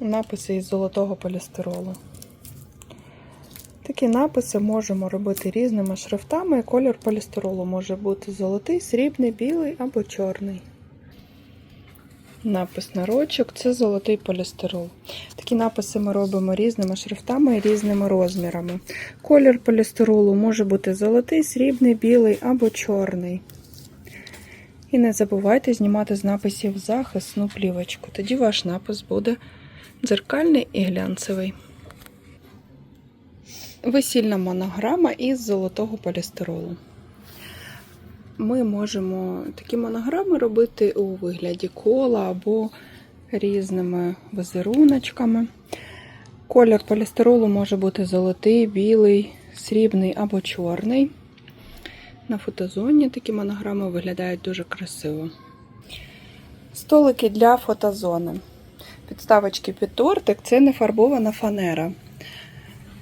написи із золотого полістиролу. Такі написи можемо робити різними шрифтами. Колір полістиролу може бути золотий, срібний, білий або чорний. Напис на рочок це золотий полістирол. Такі написи ми робимо різними шрифтами і різними розмірами. Колір полістиролу може бути золотий, срібний, білий або чорний. І не забувайте знімати з написів захисну плівочку. Тоді ваш напис буде дзеркальний і глянцевий. Весільна монограма із золотого полістиролу. Ми можемо такі монограми робити у вигляді кола або різними візеруночками. Колір полістиролу може бути золотий, білий, срібний або чорний. На фотозоні такі монограми виглядають дуже красиво. Столики для фотозони. Підставочки під тортик це не фарбована фанера.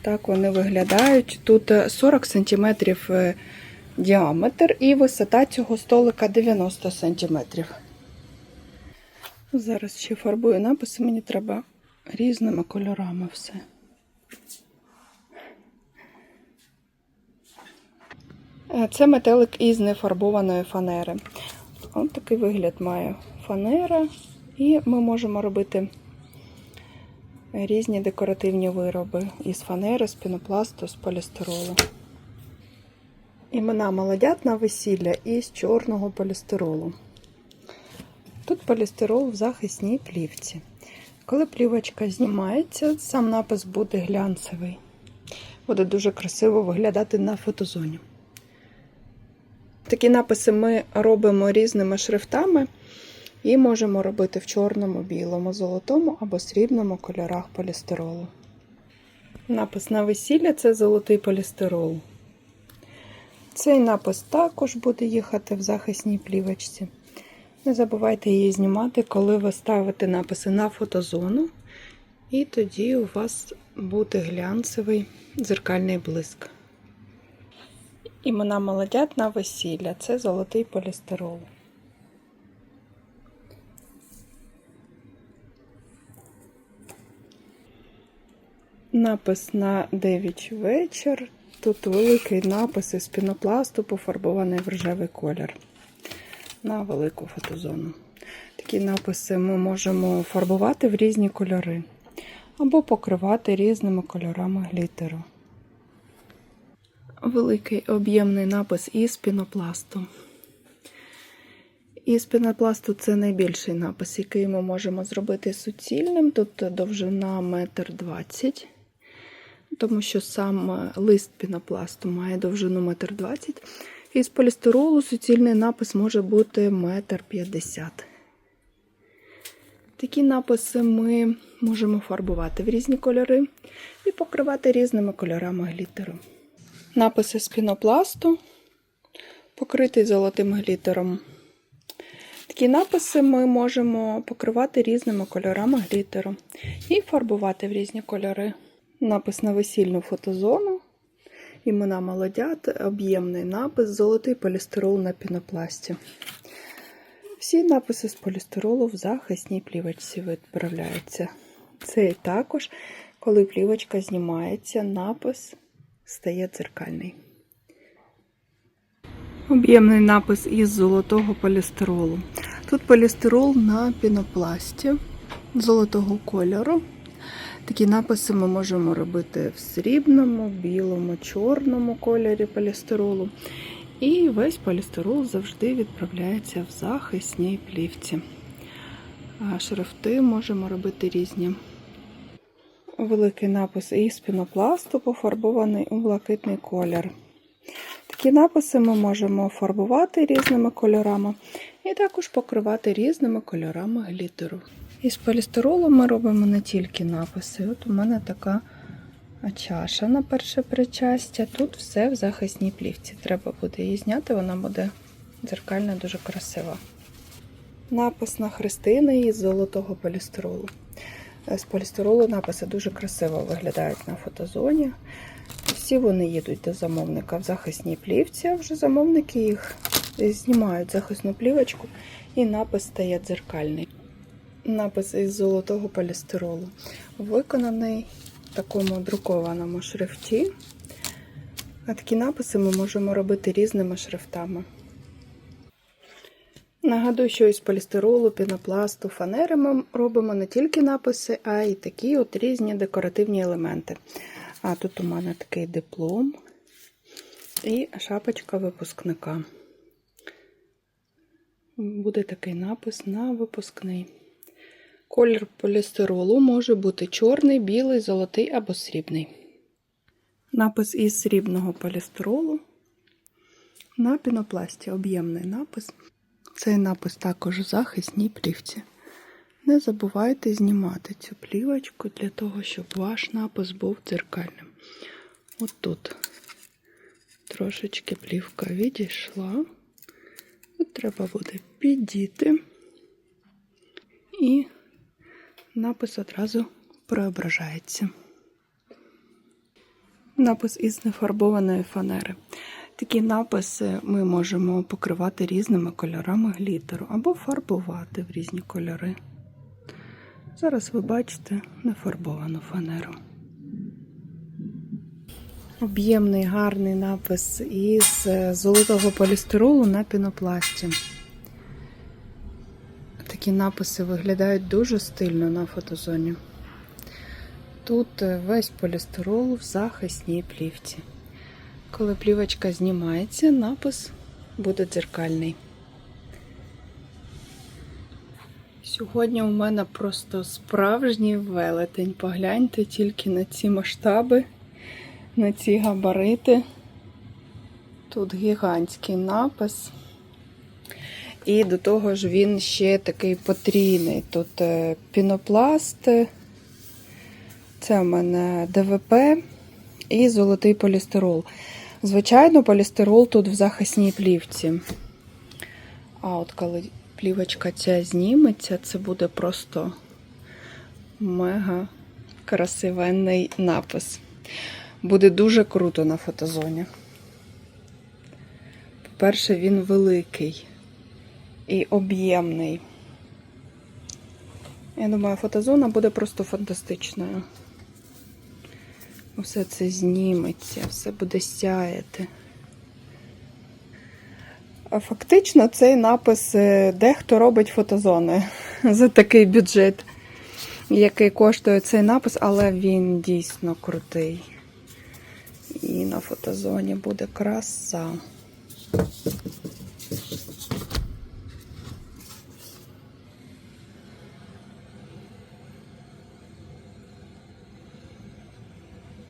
Так вони виглядають. Тут 40 см діаметр і висота цього столика 90 см. Зараз ще фарбую написи, мені треба різними кольорами все. Е, Це метелик із нефарбованої фанери. Ось такий вигляд має фанера, і ми можемо робити різні декоративні вироби із фанери, з пінопласту, з полістиролу. Імена молодят на весілля із чорного полістиролу. Тут полістирол в захисній плівці. Коли плівочка знімається, сам напис буде глянцевий. Буде дуже красиво виглядати на фотозоні. Такі написи ми робимо різними шрифтами і можемо робити в чорному, білому, золотому або срібному кольорах полістиролу. Напис на весілля це золотий полістирол. Цей напис також буде їхати в захисній плівочці. Не забувайте її знімати, коли ви ставите написи на фотозону, і тоді у вас буде глянцевий дзеркальний блиск. Імена молодят на весілля це золотий полістирол. Напис на 9 вечір. Тут великий напис із пінопласту, пофарбований в рожевий колір на велику фотозону. Такі написи ми можемо фарбувати в різні кольори або покривати різними кольорами глітеру. Великий об'ємний напис із пінопласту. Із пінопласту це найбільший напис, який ми можемо зробити суцільним. Тут довжина 1,20 м, тому що сам лист пінопласту має довжину 1,20 м. Із полістиролу суцільний напис може бути 1,50 м. Такі написи ми можемо фарбувати в різні кольори і покривати різними кольорами глітеру. Написи з пінопласту, покритий золотим глітером. Такі написи ми можемо покривати різними кольорами глітеру і фарбувати в різні кольори. Напис на весільну фотозону, імена молодят, об'ємний напис, золотий полістирол на пінопласті. Всі написи з полістиролу в захисній плівочці відправляються. Це також, коли плівочка знімається, напис стає дзеркальний. Об'ємний напис із золотого полістиролу. Тут полістирол на пінопласті золотого кольору. Такі написи ми можемо робити в срібному, білому, чорному кольорі полістиролу. І весь полістирол завжди відправляється в захисній плівці. Шрифти можемо робити різні. Великий напис із пінопласту пофарбований у блакитний колір. Такі написи ми можемо фарбувати різними кольорами і також покривати різними кольорами глітеру. Із полістиролу ми робимо не тільки написи. От у мене така чаша на перше причастя. Тут все в захисній плівці. Треба буде її зняти, вона буде дзеркально дуже красива. Напис на хрестини із золотого полістиролу. З полістиролу написи дуже красиво виглядають на фотозоні. Всі вони їдуть до замовника в захисній плівці, а вже замовники їх знімають захисну плівочку і напис стає дзеркальний. Напис із золотого полістиролу. Виконаний в такому друкованому шрифті. А такі написи ми можемо робити різними шрифтами. Нагадую, що із полістиролу, пінопласту, фанери ми робимо не тільки написи, а й такі от різні декоративні елементи. А тут у мене такий диплом і шапочка випускника. Буде такий напис на випускний. Колір полістиролу може бути чорний, білий, золотий або срібний. Напис із срібного полістиролу на пінопласті. Об'ємний напис. Цей напис також в захисній плівці. Не забувайте знімати цю плівочку для того, щоб ваш напис був дзеркальним. От тут трошечки плівка відійшла. Тут треба буде підійти, і напис одразу преображається. Напис із нефарбованої фанери. Такі написи ми можемо покривати різними кольорами глітеру або фарбувати в різні кольори. Зараз ви бачите нефарбовану фанеру. Об'ємний гарний напис із золотого полістиролу на пінопласті. Такі написи виглядають дуже стильно на фотозоні. Тут весь полістирол в захисній плівці. Коли плівочка знімається, напис буде дзеркальний. Сьогодні у мене просто справжній велетень. Погляньте тільки на ці масштаби, на ці габарити. Тут гігантський напис. І до того ж він ще такий потрійний. Тут е, пінопласт, це у мене ДВП і золотий полістирол. Звичайно, полістирол тут в захисній плівці. А от коли плівочка ця зніметься, це буде просто мега красивенний напис. Буде дуже круто на фотозоні. По-перше, він великий і об'ємний. Я думаю, фотозона буде просто фантастичною. Все це зніметься, все буде сяяти. Фактично цей напис е, дехто робить фотозони за такий бюджет, який коштує цей напис, але він дійсно крутий. І на фотозоні буде краса.